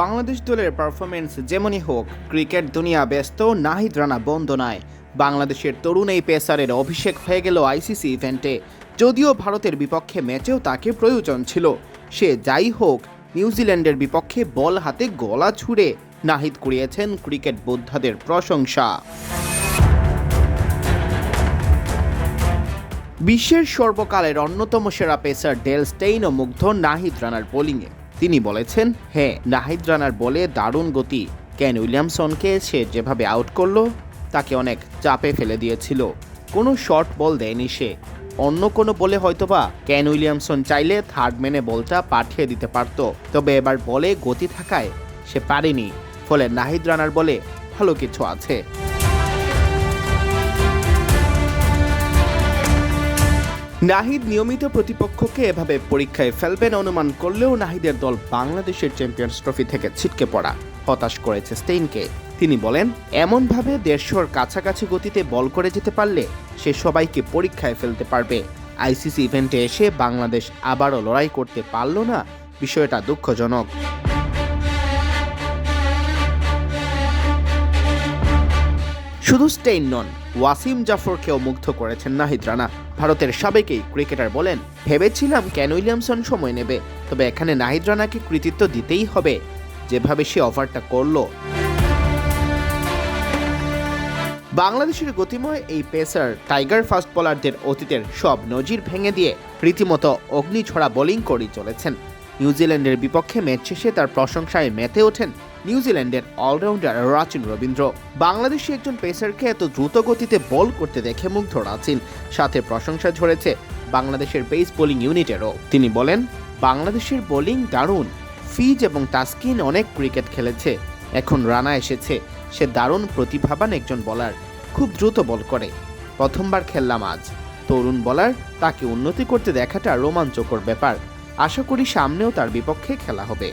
বাংলাদেশ দলের পারফরমেন্স যেমনই হোক, ক্রিকেট দুনিয়া ব্যস্ত, নাহিদ রানা বন্ধ নয় বাংলাদেশের তরুণ এই পেসারের অভিষেক হয়ে গেল আইসিসি ইভেন্টে। যদিও ভারতের বিপক্ষে ম্যাচেও তাকে প্রয়োজন ছিল। সে যাই হোক, নিউজিল্যান্ডের বিপক্ষে বল হাতে গলা ছুঁড়ে নাহিদ কুড়িয়েছেন ক্রিকেট বোদ্ধাদের প্রশংসা। বিশ্বের সর্বকালের অন্যতম সেরা পেসার ডেল স্টেইন ও মুগ্ধ নাহিদ রানার বোলিংয়ে। তিনি বলেছেন হ্যাঁ নাহিদ রানার বলে দারুণ গতি। কেন উইলিয়ামসনকে সে যেভাবে আউট করল, তাকে অনেক চাপে ফেলে দিয়েছিল। কোনো শর্ট বল দেয়নি সে। অন্য কোনো বলে হয়তোবা কেন উইলিয়ামসন চাইলে থার্ড ম্যানে বলটা পাঠিয়ে দিতে পারত। তবে এবার বলে গতি থাকায় সে পারেনি। ফলে নাহিদ রানার বলে ভালো কিছু আছে। নাহিদ নিয়মিত প্রতিপক্ষকে এভাবে পরীক্ষায় ফেলবেন অনুমান করলেও নাহিদের দল বাংলাদেশের চ্যাম্পিয়ন্স ট্রফি থেকে ছিটকে পড়া, হতাশ করেছে স্টেইনকে তিনি বলেন, এমনভাবে দেড়শোর কাছাকাছি গতিতে বল করে যেতে পারলে সে সবাইকে পরীক্ষায় ফেলতে পারবে। আইসিসি ইভেন্টে এসে বাংলাদেশ আবারও লড়াই করতে পারল না। বিষয়টা দুঃখজনক। শুধু স্টেইন নন, ওয়াসিম জাফরকেও মুগ্ধ করেছেন নাহিদ রানা। ভারতের সাবেকেই ক্রিকেটার বলেন, ভেবেছিলাম কেন উইলিয়ামসন সময় নেবে, তবে এখানে নাহিদ রানাকে কৃতিত্ব দিতেই হবে, যেভাবে সে অফারটা করল। বাংলাদেশের গতিময় এই পেসার, টাইগার ফাস্ট বোলারদের অতীতের সব নজির ভেঙে দিয়ে রীতিমতো অগ্নিছড়া বোলিং করে চলেছেন। নিউজিল্যান্ডের বিপক্ষে ম্যাচ শেষে তার প্রশংসায় মেতে ওঠেন নিউজিল্যান্ডের অলরাউন্ডার রাচিন রবীন্দ্র। বাংলাদেশি একজন পেসারকে এত দ্রুত গতিতে বল করতে দেখে মুগ্ধ রাচিন। সাথে প্রশংসা ঝরেছে বাংলাদেশের পেস বোলিং ইউনিটেরও। তিনি বলেন, বাংলাদেশের বোলিং দারুণ। ফিজ এবং তাস্কিন অনেক ক্রিকেট খেলেছে। এখন রানা এসেছে। সে দারুণ প্রতিভাবান একজন বলার। খুব দ্রুত বল করে। প্রথমবার খেললাম আজ। তরুণ বলার তাকে উন্নতি করতে দেখাটা রোমাঞ্চকর ব্যাপার। আশা করি সামনেও তার বিপক্ষে খেলা হবে।